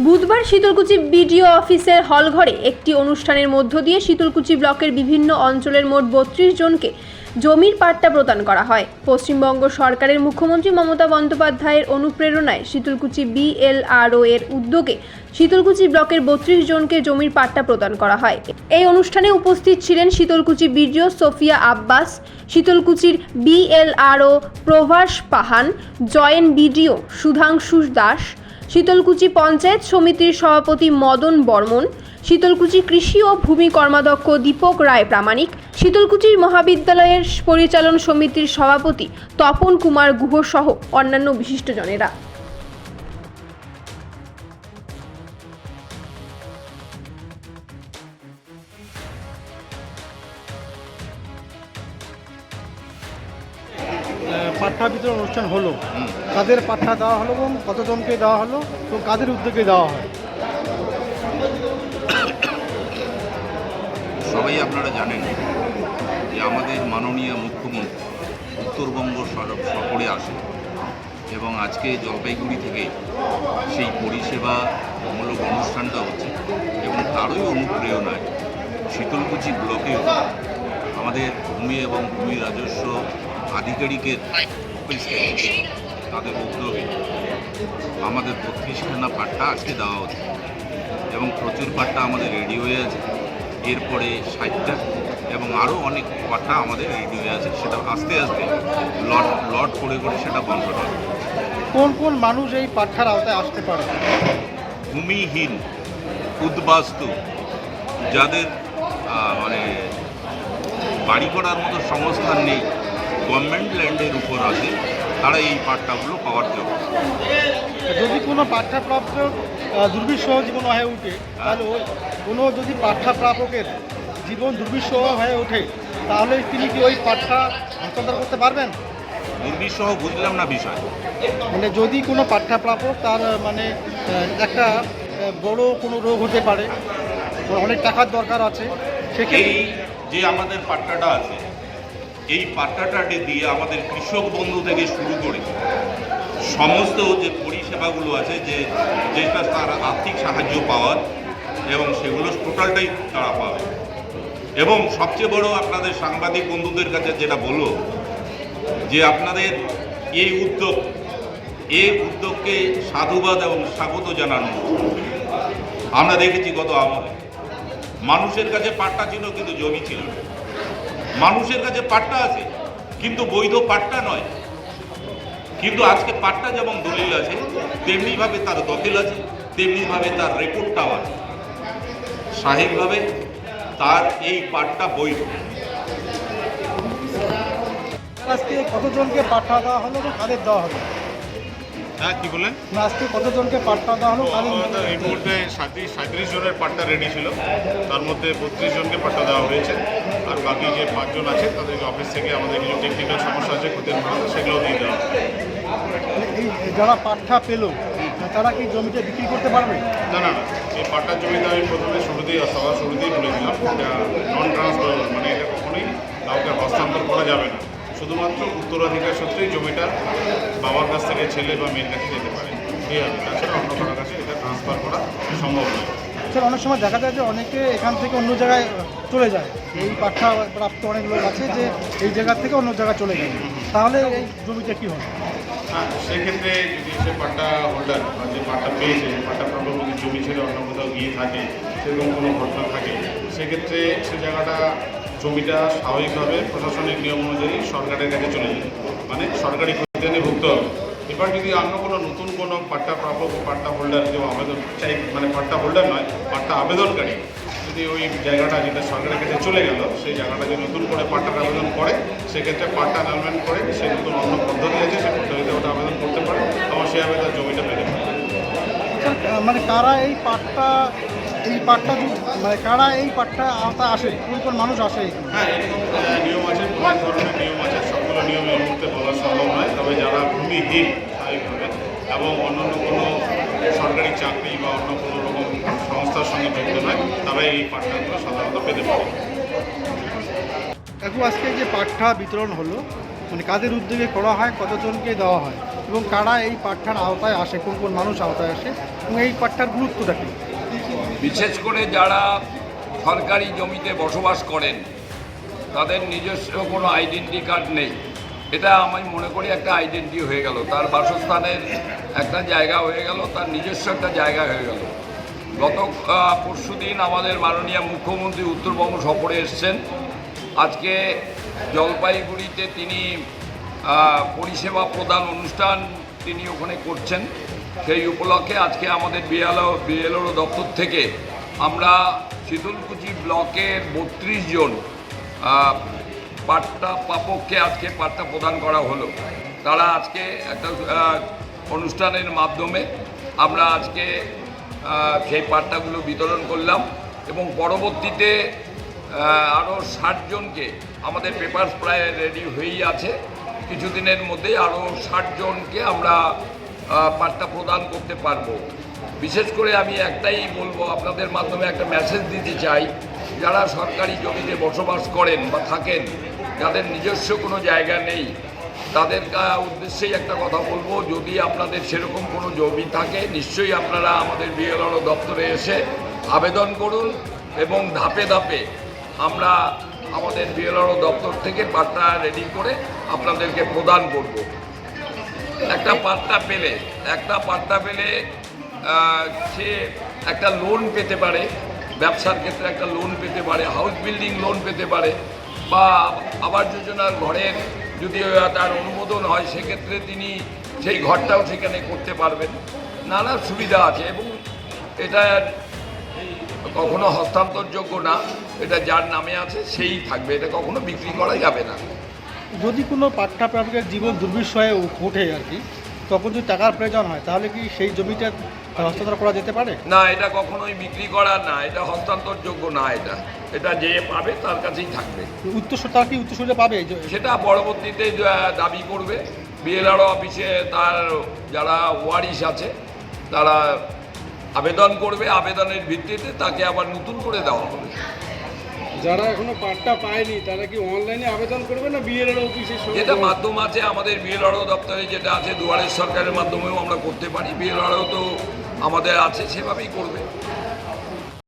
বুধবার শীতলকুচি বিডিও অফিসের হলঘরে একটি অনুষ্ঠানের মধ্য দিয়ে শীতলকুচি ব্লকের বিভিন্ন অঞ্চলের মোট বত্রিশ জনকে জমির পাট্টা প্রদান করা হয়। পশ্চিমবঙ্গ সরকারের মুখ্যমন্ত্রী মমতা বন্দ্যোপাধ্যায়ের অনুপ্রেরণায় শীতলকুচি বিএলআরও এর উদ্যোগে শীতলকুচি ব্লকের বত্রিশ জনকে জমির পাট্টা প্রদান করা হয়। এই অনুষ্ঠানে উপস্থিত ছিলেন Sitalkuchi BDO Sofia Abbas, শীতলকুচির BLRO Prabhas Pahan, joint BDO Sudhanshu Das Sitalkuchi panchayat সমিতির সভাপতি মদন বর্মন, শীতলকুচি কৃষি ও ভূমি কর্মাধ্যক্ষ দীপক রায় প্রামাণিক শীতলকুচির মহাবিদ্যালয়ের পরিচালন সমিতির সভাপতি তপন কুমার গুহ সহ অন্যান্য বিশিষ্টজনেরা পাঠ্যা বিতরণ অনুষ্ঠান হলো। কাদের পাঠ্যা দেওয়া হলো এবং কতজনকে দেওয়া হলো এবং কাদের উদ্যোগে দেওয়া হয়? সবাই আপনারা জানেন যে আমাদের মাননীয় মুখ্যমন্ত্রী উত্তরবঙ্গ সফরে আসে এবং আজকে জলপাইগুড়ি থেকে সেই পরিষেবামূলক অনুষ্ঠানটা হচ্ছে এবং তারই অনুপ্রেরণায় শীতলকুচি ব্লকেও আমাদের ভূমি এবং ভূমি রাজস্ব আধিকারিকের অফিস থেকে তাদের উদ্যোগে আমাদের বত্রিশখানা পাট্টা আজকে দেওয়া হচ্ছে এবং প্রচুর পাট্টা আমাদের রেডি হয়ে আছে। এরপরে ষাটটা এবং আরও অনেক পাট্টা আমাদের রেডি হয়ে আছে। সেটা আস্তে আস্তে লট লট করে করে সেটা বন্ধ হবে। কোন কোন মানুষ এই পাঠ্যার আওতায় আসতে পারে? ভূমিহীন উদ্বাস্তু যাদের মানে বাড়ি করার মতো সংস্থান নেই গভর্নমেন্ট ল্যান্ডের উপর আছে তারা এই পাট্টাগুলো পাওয়ার যোগ্য যদি কোনো পাঠ্যাপ্রাপ্ত আহ, দুর্বিষহ জীবন হয়ে ওঠে তাহলে কোনো যদি পাঠ্যাপ্রাপকের জীবন দুর্বিষহ হয়ে ওঠে তাহলে তিনি কি ওই পাঠ্যা হস্তান্তর করতে পারবেন? দুর্বিষহ বুঝলাম না বিষয়। মানে যদি কোনো পাঠ্যাপ্রাপক তার মানে একটা বড় কোনো রোগ হতে পারে অনেক টাকার দরকার আছে সেক্ষেত্রে যে আমাদের পাট্টাটা আছে এই পাট্টাটাকে দিয়ে আমাদের কৃষক বন্ধু থেকে শুরু করে সমস্ত যে পরিষেবাগুলো আছে, যে যেটা তার আর্থিক সাহায্য পাওয়ার এবং সেগুলো টোটালটাই তারা পাবে। এবং সবচেয়ে বড় আপনাদের সাংবাদিক বন্ধুদের কাছে যেটা বলব, যে আপনাদের এই উদ্যোগ, এই উদ্যোগকে সাধুবাদ এবং স্বাগত জানানো। আমরা দেখেছি গত আমলে মানুষের কাছে পাট্টা ছিল, কিন্তু জমি ছিল না। মানুষের কাছে পাট্টা আছে, কিন্তু বৈধ পাট্টা নয়। কিন্তু আজকে পাট্টা যেমন দলিল আছে, তেমনিভাবে তার দখিল আছে, তেমনিভাবে তার রেকর্ডটাও আছে। স্বাভাবিকভাবে তার এই পাট্টা বৈধ। আজকে কতজনকে পাঠা দেওয়া হলো এবং দেওয়া হলো? হ্যাঁ কি বললেন? আজকে কতজনকে পাঠা দেওয়া হলো? এই মুহূর্তে সাঁত্রিশ সাঁত্রিশ জনের পাট্টা রেডি ছিল। তার মধ্যে বত্রিশ জনকে পাট্টা দেওয়া হয়েছে। আর বাকি যে পাঁচজন আছে তাদেরকে অফিস থেকে আমাদের কিছু টেকনিক্যাল সমস্যা আছে ক্ষতির সেগুলো দিয়ে দেওয়া মানে যারা পাঠা পেল তারা কি জমিতে বিক্রি করতে পারবে? না না না। এই পাট্টার জমিতে আমি প্রথমে শুরুতেই সবার শুরুতেই বলেছিলাম নন ট্রান্সফার মানে এটা কখনোই কাউকে হস্তান্তর করা যাবে না। শুধুমাত্র উত্তরাধিকার সূত্রেই জমিটা বাবার কাছ থেকে ছেলে বা মেয়ের কাছে যেতে পারে। ঠিক আছে তাছাড়া অন্য কারোর কাছে এটা ট্রান্সফার করা সম্ভব নয়। স্যার অনেক সময় দেখা যায় যে অনেকে এখান থেকে অন্য জায়গায় চলে যায়। এই পাঠা প্রাপ্ত অনেক লোক আছে যে এই জায়গা থেকে অন্য জায়গায় চলে যায়। তাহলে এই জমিটা কী হয় হ্যাঁ সেক্ষেত্রে যদি সে পাট্টা হোল্ডার বা যে পাট্টা পেয়েছে পাট্টা প্রাপ্ত যদি জমি ছেড়ে অন্য কোথাও গিয়ে থাকে সেরকম কোনো ঘটনা থাকে সেক্ষেত্রে সে জায়গাটা জমিটা স্বাভাবিকভাবে প্রশাসনিক নিয়ম অনুযায়ী সরকারের কাছে চলে যায়। মানে সরকারি খতিয়ানে ভুগতে হবে। এবার যদি অন্য কোনো নতুন কোনো পাট্টা প্রাপক পাট্টা হোল্ডার, কেউ আবেদন চাই মানে পাট্টা হোল্ডার নয়, পাট্টা আবেদনকারী, যদি ওই জায়গাটা যেটা সরকারের কাছে চলে গেল, সেই জায়গাটা যদি নতুন করে পাট্টার আবেদন করে, সেক্ষেত্রে পাট্টা অ্যানালমেন্ট করে সে নতুন অন্য পদ্ধতি আছে সেই পদ্ধতিতে ওটা আবেদন করতে পারে এবং সে আবেদন জমিটা পেতে পারে। মানে কারা এই পাটটা এই পাটটা মানে কারা এই পাটটা আওতা আসে? কোন কোন মানুষ আসে? হ্যাঁ নিয়ম আছে অনেক ধরনের নিয়ম আছে। সবগুলো নিয়ম এই মুহূর্তে বলা সম্ভব নয়। তবে যারা ভূমিহীন স্বাভাবিকভাবে এবং অন্যান্য কোনো সরকারি চাকরি বা অন্য কোনো রকম সংস্থার সঙ্গে যুক্ত নয় তারা এই পাঠ্যক্রম সাধারণত পেতে পারে। কাকু আজকে যে পাঠা বিতরণ হলো মানে কাদের উদ্যোগে করা হয় কতজনকে দেওয়া হয় এবং কারা এই পাঠ্যার আওতায় আসে কোন কোন মানুষ আওতায় আসে এবং এই পাঠ্যার গুরুত্বটা কী? বিশেষ করে যারা সরকারি জমিতে বসবাস করেন, তাদের নিজস্ব কোনো আইডেন্টি কার্ড নেই। এটা আমি মনে করি একটা আইডেন্টি হয়ে গেল। তার বাসস্থানের একটা জায়গা হয়ে গেল, তার নিজস্ব একটা জায়গা হয়ে গেল। গত পরশু দিন আমাদের মাননীয় মুখ্যমন্ত্রী উত্তরবঙ্গ সফরে এসছেন। আজকে জলপাইগুড়িতে তিনি পরিষেবা প্রদান অনুষ্ঠান তিনি ওখানে করছেন। সেই উপলক্ষে আজকে আমাদের বিএলও, বিএলওর দপ্তর থেকে আমরা শীতলকুচি ব্লকের বত্রিশ জন পাট্টা প্রাপককে আজকে পাট্টা প্রদান করা হলো। তারা আজকে একটা অনুষ্ঠানের মাধ্যমে আমরা আজকে সেই পাট্টাগুলো বিতরণ করলাম এবং পরবর্তীতে আরও জনকে আমাদের পেপার প্রায় রেডি হয়েই আছে। কিছুদিনের মধ্যেই আরও জনকে আমরা পাট্টা প্রদান করতে পারব। বিশেষ করে আমি একটাই বলব, আপনাদের মাধ্যমে একটা মেসেজ দিতে চাই। যারা সরকারি জমিতে বসবাস করেন বা থাকেন, যাদের নিজস্ব কোনো জায়গা নেই, তাদের উদ্দেশ্যেই একটা কথা বলব, যদি আপনাদের সেরকম কোনো জমি থাকে, নিশ্চয়ই আপনারা আমাদের বিএলআরও দপ্তরে এসে আবেদন করুন এবং ধাপে ধাপে আমরা আমাদের বিএলআরও দপ্তর থেকে পাট্টা রেডি করে আপনাদেরকে প্রদান করব। একটা পাত্তা পেলে, একটা পাত্তা পেলে সে একটা লোন পেতে পারে, ব্যবসার ক্ষেত্রে একটা লোন পেতে পারে হাউস বিল্ডিং লোন পেতে পারে, বা আবাস যোজনার ঘরের যদি তার অনুমোদন হয়, সেক্ষেত্রে তিনি সেই ঘরটাও সেখানে করতে পারবেন। নানা সুবিধা আছে এবং এটা কখনো হস্তান্তরযোগ্য না, এটা যার নামে আছে, সেই থাকবে, এটা কখনো বিক্রি করা যাবে না। যদি কোনো পাঠ্যা প্রাপকের জীবন দুর্বিষয়ে ওঠে আর কি তখন যদি টাকার প্রয়োজন হয় তাহলে কি সেই জমিটা হস্তান্তর করা যেতে পারে? না এটা কখনোই বিক্রি করা না এটা হস্তান্তরযোগ্য না এটা। এটা যে পাবে তার কাছেই থাকবে। উত্তর তার কি উত্তরসূরিটা পাবে? সেটা পরবর্তীতে দাবি করবে। বিএলআরও অফিসে তার যারা ওয়ারিশ আছে তারা আবেদন করবে। আবেদনের ভিত্তিতে তাকে আবার নতুন করে দেওয়া হবে। যারা এখনও পাট্টা পায়নি, তারা কি অনলাইনে আবেদন করবে না বিএলআর অফিসে যেটা মাধ্যম আছে আমাদের বিএলআর দপ্তরে যেটা আছে দুয়ারের সরকারের মাধ্যমেও আমরা করতে পারি। বিএলআরও তো আমাদের আছে, সেভাবেই করবে।